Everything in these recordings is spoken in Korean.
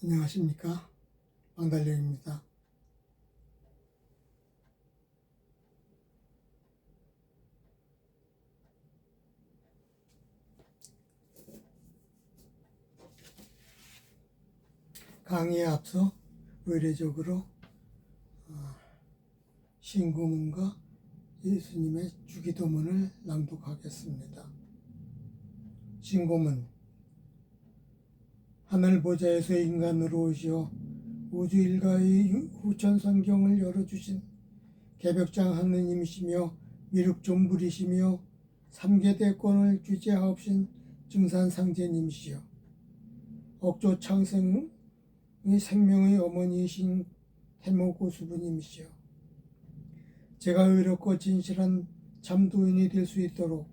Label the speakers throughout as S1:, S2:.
S1: 안녕하십니까 왕달령입니다. 강의에 앞서 의례적으로 어, 신구문과 예수님의 주기도문을 낭독하겠습니다. 신고문 하늘 보좌에서 인간으로 오시어 우주 일가의 후천 성경을 열어주신 개벽장 하느님이시며 미륵 종불이시며 삼계 대권을 주재하옵신 증산 상제님이시여. 억조 창생의 생명의 어머니이신 태모 고수부님이시여. 제가 의롭고 진실한 참도인이 될 수 있도록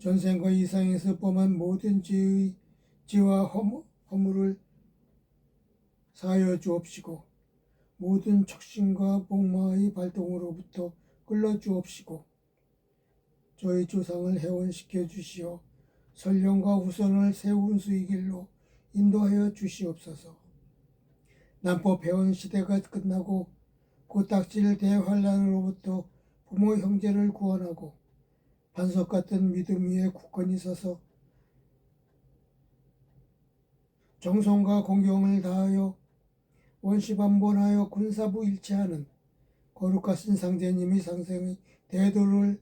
S1: 전생과 이상에서 범한 모든 죄의 죄와 허물, 허물을 사하여 주옵시고 모든 척신과 복마의 발동으로부터 끌어 주옵시고 저희 조상을 해원시켜 주시어 선령과 후손을 세운 수의 길로 인도하여 주시옵소서. 난법 회원 시대가 끝나고 고딱질 대환란으로부터 부모 형제를 구원하고 반석 같은 믿음 위에 굳건히 서서 정성과 공경을 다하여 원시반본하여 군사부 일체하는 거룩하신 상제님의 상생의 대도를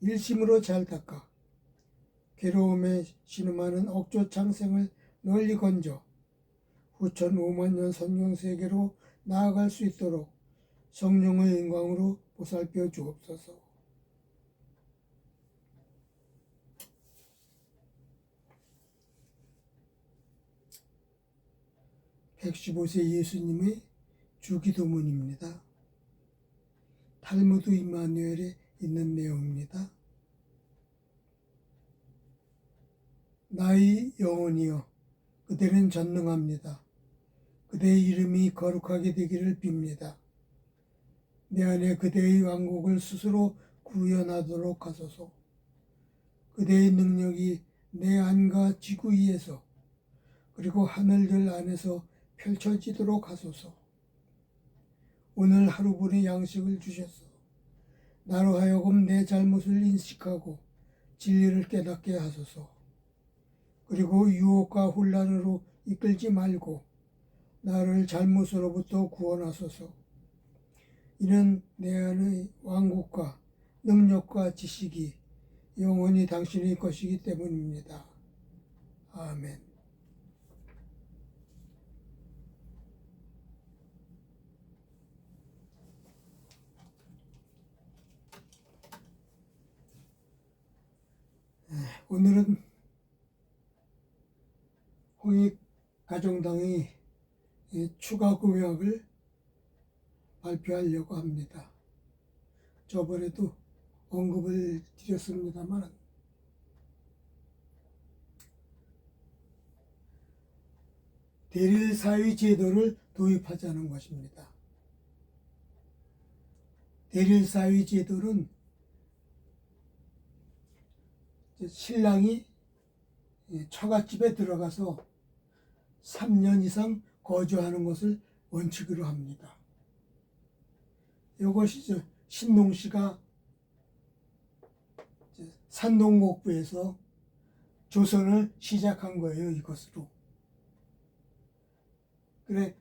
S1: 일심으로 잘 닦아 괴로움에 신음하는 억조 창생을 널리 건져 후천 5만 년 성령 세계로 나아갈 수 있도록 성령의 영광으로 보살펴 주옵소서. (115세) 예수님의 주기도문입니다. 탈무드 이마누엘에 있는 내용입니다. 나의 영혼이여 그대는 전능합니다. 그대의 이름이 거룩하게 되기를 빕니다. 내 안에 그대의 왕국을 스스로 구현하도록 하소서. 그대의 능력이 내 안과 지구 위에서 그리고 하늘들 안에서 펼쳐지도록 하소서. 오늘 하루분의 양식을 주셔서 나로 하여금 내 잘못을 인식하고 진리를 깨닫게 하소서. 그리고 유혹과 혼란으로 이끌지 말고 나를 잘못으로부터 구원하소서. 이는 내 안의 왕국과 능력과 지식이 영원히 당신의 것이기 때문입니다. 아멘. 오늘은 홍익 가정당의 추가 공약을 발표하려고 합니다. 저번에도 언급을 드렸습니다만 대릴 사회 제도를 도입하자는 것입니다. 대릴 사회 제도는 신랑이 처갓집에 들어가서 3년 이상 거주하는 것을 원칙으로 합니다. 이것이 신농 씨가 산동목부에서 조선을 시작한 거예요, 이것으로. 그래,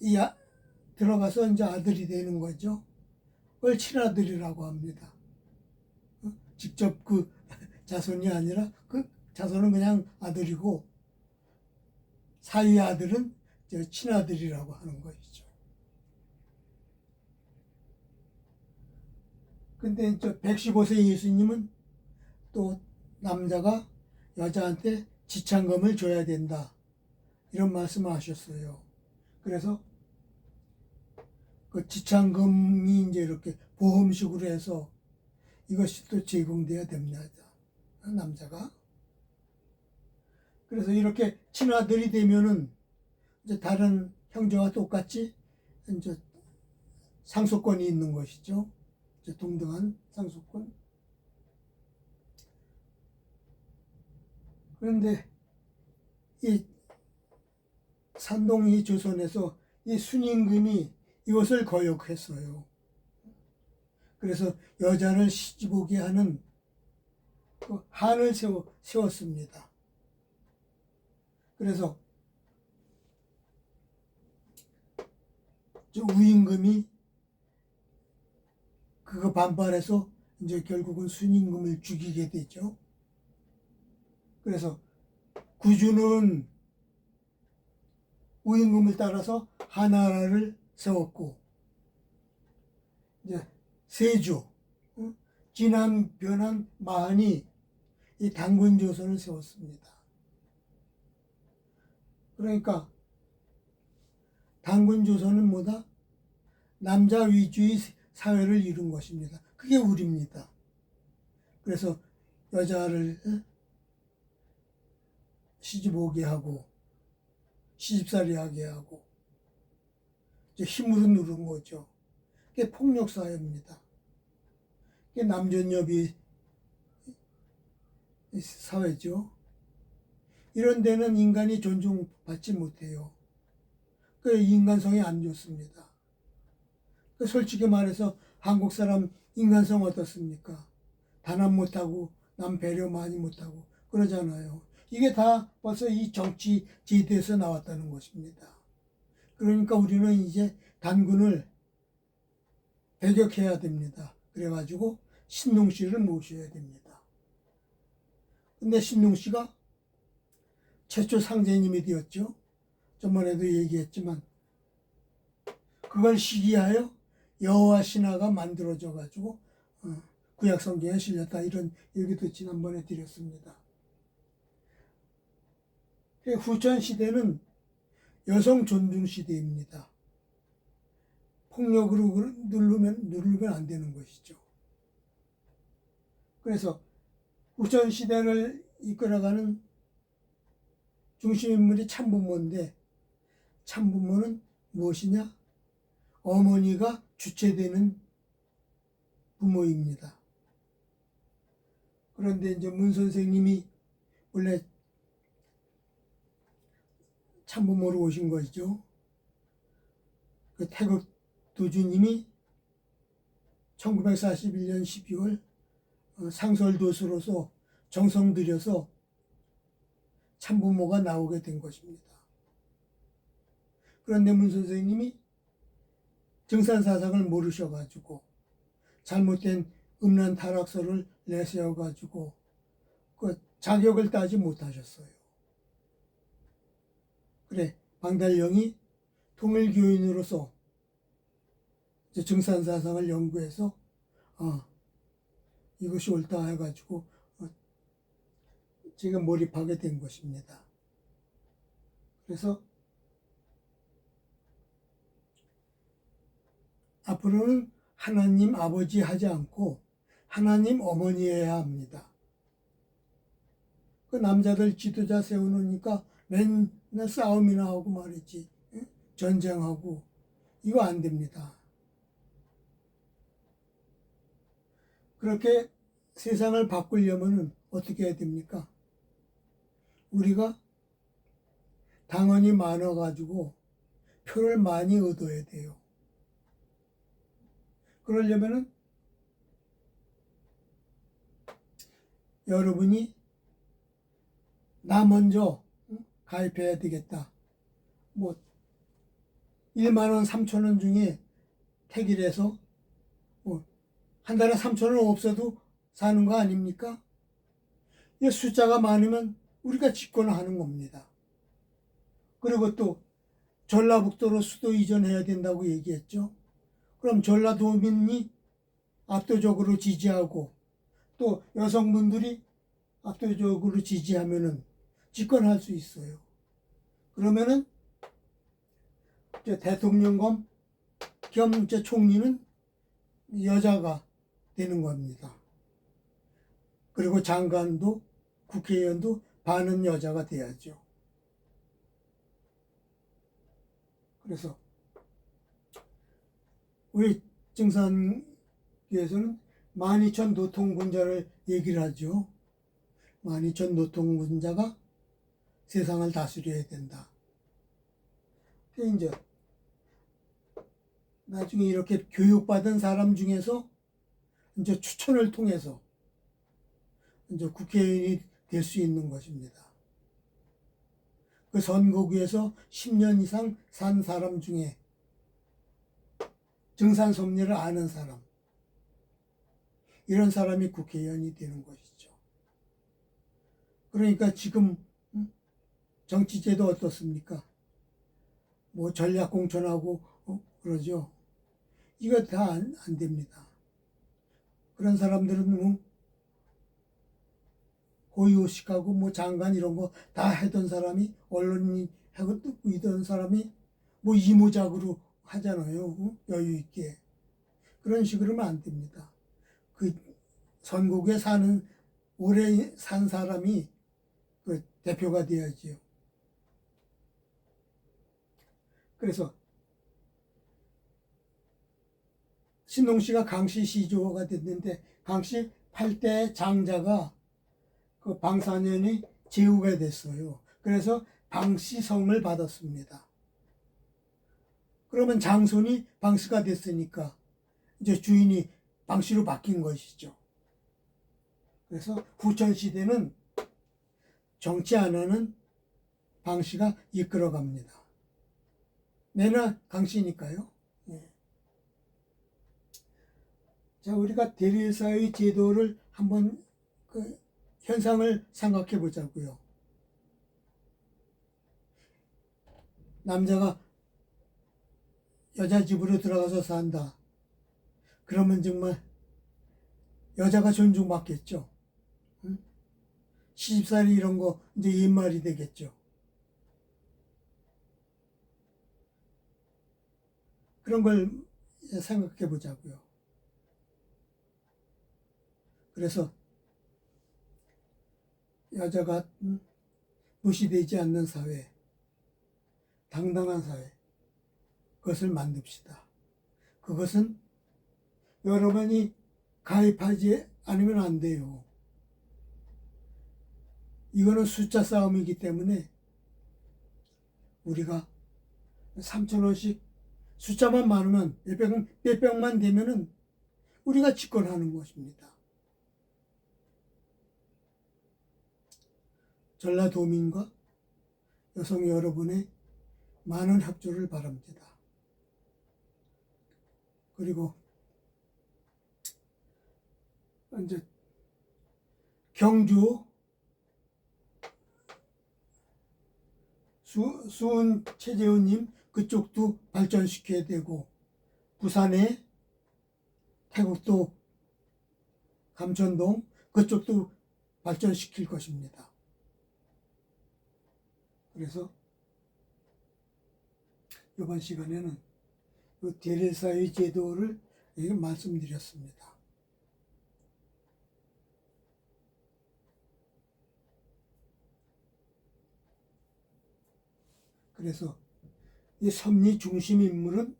S1: 이 아, 들어가서 이제 아들이 되는 거죠. 그걸 친아들이라고 합니다. 어? 직접 그 자손이 아니라 그 자손은 그냥 아들이고 사위 아들은 친아들이라고 하는 것이죠. 근데 저 115세 예수님은 또 남자가 여자한테 지창금을 줘야 된다. 이런 말씀을 하셨어요. 그래서 그 지창금이 이제 이렇게 보험식으로 해서 이것이 또 제공돼야 됩니다. 남자가. 그래서 이렇게 친아들이 되면은 이제 다른 형제와 똑같이 이제 상속권이 있는 것이죠. 이제 동등한 상속권. 그런데 이 산동 이 조선에서 이 순임금이 이것을 거역했어요. 그래서 여자를 시집 오게 하는 그 한을 세워, 세웠습니다. 그래서 저 우임금이 그거 반발해서 이제 결국은 순임금을 죽이게 되죠. 그래서 구주는 우임금을 따라서 하나라를 세웠고 세조 어? 진한 변한 마한이 이 당군 조선을 세웠습니다. 그러니까 당군 조선은 뭐다? 남자 위주의 사회를 이룬 것입니다. 그게 우리입니다. 그래서 여자를 어? 시집 오게 하고 시집살이 하게 하고 힘으로 누른 거죠. 그게 폭력 사회입니다. 그게 남존여비 사회죠. 이런 데는 인간이 존중받지 못해요. 그 인간성이 안 좋습니다. 그 솔직히 말해서 한국 사람 인간성 어떻습니까? 단합 못하고 남 배려 많이 못하고 그러잖아요. 이게 다 벌써 이 정치 제도에서 나왔다는 것입니다. 그러니까 우리는 이제 단군을 배격해야 됩니다. 그래가지고 신농 씨를 모셔야 됩니다. 근데 신농 씨가 최초 상제님이 되었죠. 저번에도 얘기했지만 그걸 시기하여 여호와 신화가 만들어져 가지고 어, 구약 성경에 실렸다 이런 얘기도 지난번에 드렸습니다. 그 후천 시대는 여성 존중 시대입니다. 폭력으로 누르면 누르면 안 되는 것이죠. 그래서 후천 시대를 이끌어가는 중심 인물이 참부모인데 참부모는 무엇이냐? 어머니가 주체되는 부모입니다. 그런데 이제 문 선생님이 원래 참부모로 오신 것이죠. 그 태극 도주님이 1941년 12월 어, 상설도수로서 정성 들여서 참부모가 나오게 된 것입니다. 그런데 문 선생님이 정산사상을 모르셔가지고 잘못된 음란 타락서를 내세워가지고 그 자격을 따지 못하셨어요. 그래 방달령이 통일교인으로서 이제 정산사상을 연구해서 어, 이것이 옳다 해가지고 어, 지금 몰입하게 된 것입니다. 그래서 앞으로는 하나님 아버지 하지 않고 하나님 어머니 해야 합니다. 그 남자들 지도자 세워놓으니까 맨날 싸움이나 하고 말이지. 예? 전쟁하고. 이거 안 됩니다. 그렇게 세상을 바꾸려면 어떻게 해야 됩니까? 우리가 당원이 많아가지고 표를 많이 얻어야 돼요. 그러려면은 여러분이 나 먼저 가입해야 되겠다. 뭐 1만 원, 3천 원 중에 택일해서 뭐 한 달에 3천 원 없어도 사는 거 아닙니까? 이 숫자가 많으면 우리가 집권하는 겁니다. 그리고 또 전라북도로 수도 이전해야 된다고 얘기했죠. 그럼 전라도민이 압도적으로 지지하고 또 여성분들이 압도적으로 지지하면은 집권할 수 있어요. 그러면은 대통령검 겸 총리는 여자가 되는 겁니다. 그리고 장관도 국회의원도 반은 여자가 돼야죠. 그래서 우리 증산교에서는 12,000 노통분자를 얘기를 하죠. 12,000 노통분자가 세상을 다스려야 된다. 근데 이제 나중에 이렇게 교육받은 사람 중에서 이제 추천을 통해서 이제 국회의원이 될 수 있는 것입니다. 그 선거구에서 10년 이상 산 사람 중에 증산 섭리를 아는 사람 이런 사람이 국회의원이 되는 것이죠. 그러니까 지금 음, 정치제도 어떻습니까? 뭐 전략 공천하고 어, 그러죠. 이거 다 안 됩니다. 그런 사람들은 뭐 고유식하고 뭐 장관 이런 거다 하던 사람이 언론이 하고 뜯고 있던 사람이 뭐 이모작으로 하잖아요. 어? 여유 있게 그런 식으로는 안 됩니다. 그 선곡에 사는 오래 산 사람이 그 대표가 돼야지요. 그래서 신동 씨가 강씨 시조가 됐는데 강씨 8대 장자가 그 방사년이 제후가 됐어요. 그래서 방씨성을 받았습니다. 그러면 장손이 방씨가 됐으니까 이제 주인이 방씨로 바뀐 것이죠. 그래서 후천 시대는 정치 안 하는 방씨가 이끌어갑니다. 내나 강씨니까요. 예. 자, 우리가 대리사의 제도를 한번 그 현상을 생각해 보자고요. 남자가 여자 집으로 들어가서 산다. 그러면 정말 여자가 존중받겠죠. 응? 시집살이 이런 거 이제 옛말이 되겠죠. 그런 걸 생각해 보자고요. 그래서 여자가 음, 무시되지 않는 사회, 당당한 사회, 그것을 만듭시다. 그것은 여러분이 가입하지 않으면 안 돼요. 이거는 숫자 싸움이기 때문에 우리가 3천원씩 숫자만 많으면 몇백, 몇백만 되면은 우리가 집권하는 것입니다. 전라도민과 여성 여러분의 많은 협조를 바랍니다. 그리고 이제 경주 수, 수은 최재훈님 그쪽도 발전시켜야 되고 부산에 태국도 감천동 그쪽도 발전시킬 것입니다. 그래서 이번 시간에는 그 대례사의 제도를 말씀드렸습니다. 그래서 이 섭리 중심 인물은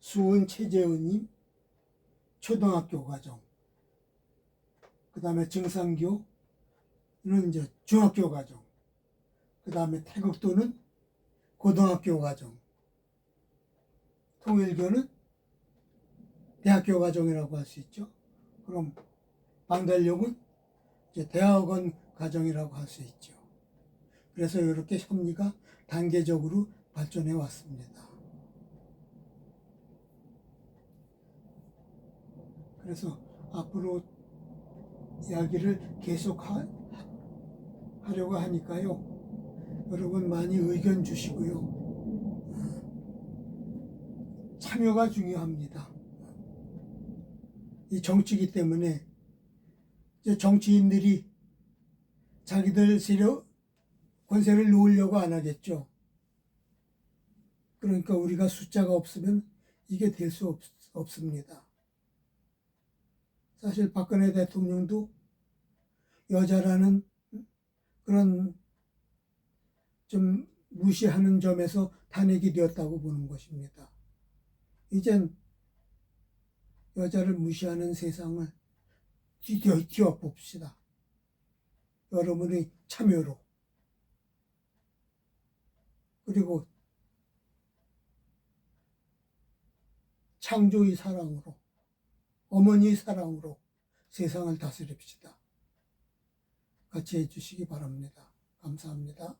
S1: 수은 최재은님 초등학교 과정, 그 다음에 정상교는 이제 중학교 과정, 그 다음에 태극도는 고등학교 과정, 통일교는 대학교 과정이라고 할 수 있죠. 그럼 방달력은 이제 대학원 과정이라고 할 수 있죠. 그래서 이렇게 섭리가 단계적으로 발전해 왔습니다. 그래서 앞으로 이야기를 계속 하, 하려고 하니까요. 여러분 많이 의견 주시고요. 참여가 중요합니다. 이 정치기 때문에 이제 정치인들이 자기들 세력 권세를 놓으려고 안 하겠죠. 그러니까 우리가 숫자가 없으면 이게 될 수 없습니다. 사실 박근혜 대통령도 여자라는 그런 좀 무시하는 점에서 탄핵이 되었다고 보는 것입니다. 이젠 여자를 무시하는 세상을 뒤엎, 뒤엎봅시다. 여러분의 참여로. 그리고 창조의 사랑으로, 어머니의 사랑으로 세상을 다스립시다. 같이 해주시기 바랍니다. 감사합니다.